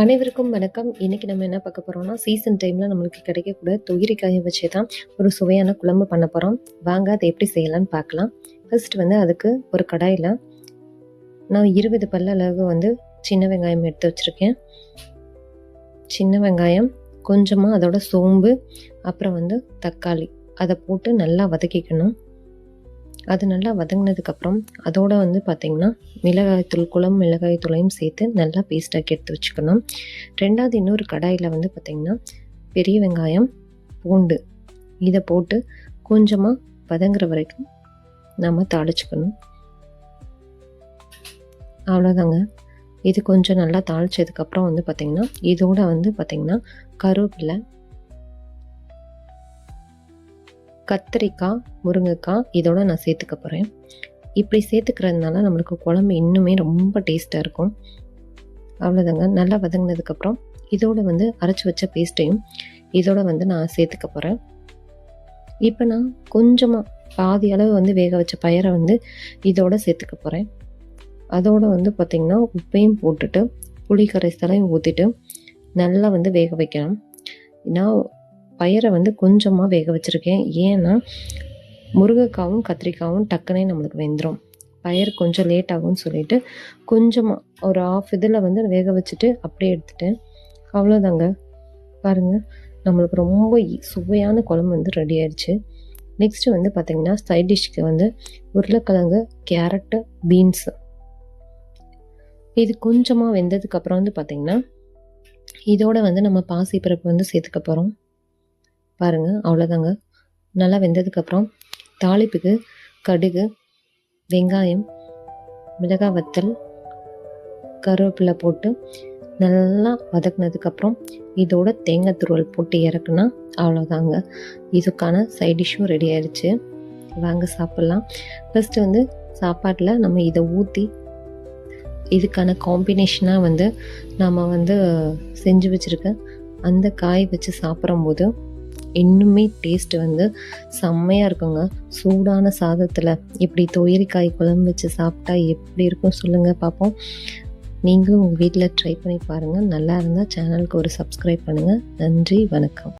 அனைவருக்கும் வணக்கம். இன்றைக்கி நம்ம என்ன பார்க்க போகிறோம்னா சீசன் டைமில் நம்மளுக்கு கிடைக்கக்கூடிய தொகிரிக்காயை வச்சு தான் ஒரு சுவையான குழம்பு பண்ண போகிறோம் வாங்க அதை எப்படி செய்யலாம்னு பார்க்கலாம். ஃபர்ஸ்ட் வந்து அதுக்கு ஒரு கடாயில் நான் இருபது பல்ல அளவு வந்து சின்ன வெங்காயம் எடுத்து வச்சுருக்கேன். சின்ன வெங்காயம் கொஞ்சமாக அதோட சோம்பு அப்புறம் வந்து தக்காளி. அதை போட்டு நல்லா வதக்கிக்கணும். அது நல்லா வதங்கினதுக்கப்புறம் அதோட வந்து பார்த்திங்கன்னா மிளகாய்த்தூள் குளம் மிளகாய்த்தூளையும் சேர்த்து நல்லா பேஸ்டாக்கி எடுத்து வச்சுக்கணும். ரெண்டாவது இன்னொரு கடாயில் வந்து பார்த்திங்கன்னா பெரிய வெங்காயம் பூண்டு இதை போட்டு கொஞ்சமாக வதங்குற வரைக்கும் நம்ம தாளிச்சுக்கணும். அவ்வளோதாங்க இது கொஞ்சம் நல்லா தாளிச்சதுக்கப்புறம் வந்து பார்த்திங்கன்னா இதோட வந்து பார்த்திங்கன்னா கருவேப்பிலை கத்திரிக்காய் முருங்கைக்காய் இதோட நான் சேர்த்துக்க போகிறேன் இப்படி சேர்த்துக்கிறதுனால நம்மளுக்கு குழம்பு இன்னுமே ரொம்ப டேஸ்ட்டாக இருக்கும். அவ்வளோதாங்க நல்லா வதங்கினதுக்கப்புறம் இதோட வந்து அரைச்சி வச்ச பேஸ்ட்டையும் இதோட வந்து நான் சேர்த்துக்க போகிறேன் இப்போ நான் கொஞ்சமாக பாதி அளவு வந்து வேக வச்ச பயிரை வந்து இதோட சேர்த்துக்க போகிறேன் அதோட வந்து பார்த்திங்கன்னா உப்பையும் போட்டுட்டு புளி கரைசலையும் ஊற்றிட்டு நல்லா வந்து வேக வைக்கணும் நான் பயிரை வந்து கொஞ்சமாக வேக வச்சுருக்கேன். ஏன்னா முருங்கைக்காவும் கத்திரிக்காவும் டக்குனே நம்மளுக்கு வெந்துடும் பயிர் கொஞ்சம் லேட் ஆகும்னு சொல்லிட்டு கொஞ்சமாக ஒரு ஆஃப் இதில் வந்து வேக வச்சுட்டு அப்படியே எடுத்துட்டேன். அவ்வளோதாங்க பாருங்கள் நம்மளுக்கு ரொம்ப சுவையான குழம்பு வந்து ரெடி ஆயிடுச்சு. நெக்ஸ்ட்டு வந்து பார்த்திங்கன்னா சைட் டிஷ்க்கு வந்து உருளைக்கிழங்கு கேரட்டு பீன்ஸு இது கொஞ்சமாக வெந்ததுக்கப்புறம் வந்து பார்த்திங்கன்னா இதோட வந்து நம்ம பாசிப்பருப்பு வந்து சேர்த்துக்க போகிறோம் பாருங்கள் அவ்வளோதாங்க நல்லா வெந்ததுக்கப்புறம் தாளிப்புக்கு கடுகு வெங்காயம் மிளகாய் வத்தல் கருவேப்பிலை போட்டு நல்லா வதக்குனதுக்கப்புறம் இதோட தேங்காய் துருவல் போட்டு இறக்குனா அவ்வளோதாங்க இதுக்கான சைட் டிஷ்ஷும் ரெடி ஆயிடுச்சு. வாங்க சாப்பிட்லாம். ஃபஸ்ட்டு வந்து சாப்பாட்டில் நம்ம இதை ஊற்றி இதுக்கான காம்பினேஷனாக வந்து நம்ம வந்து செஞ்சு வச்சுருக்க அந்த காய் வச்சு சாப்பிடும்போது இன்னுமே டேஸ்ட் வந்து செம்மையாக இருக்குங்க. சூடான சாதத்தில் இப்படி தொயிரிக்காய் குழம்பு வச்சு சாப்பிட்டா எப்படி இருக்கும் சொல்லுங்கள் பார்ப்போம் நீங்களும் உங்கள் வீட்டில் ட்ரை பண்ணி பாருங்கள் நல்லா இருந்தால் சேனலுக்கு ஒரு சப்ஸ்கிரைப் பண்ணுங்கள் நன்றி வணக்கம்.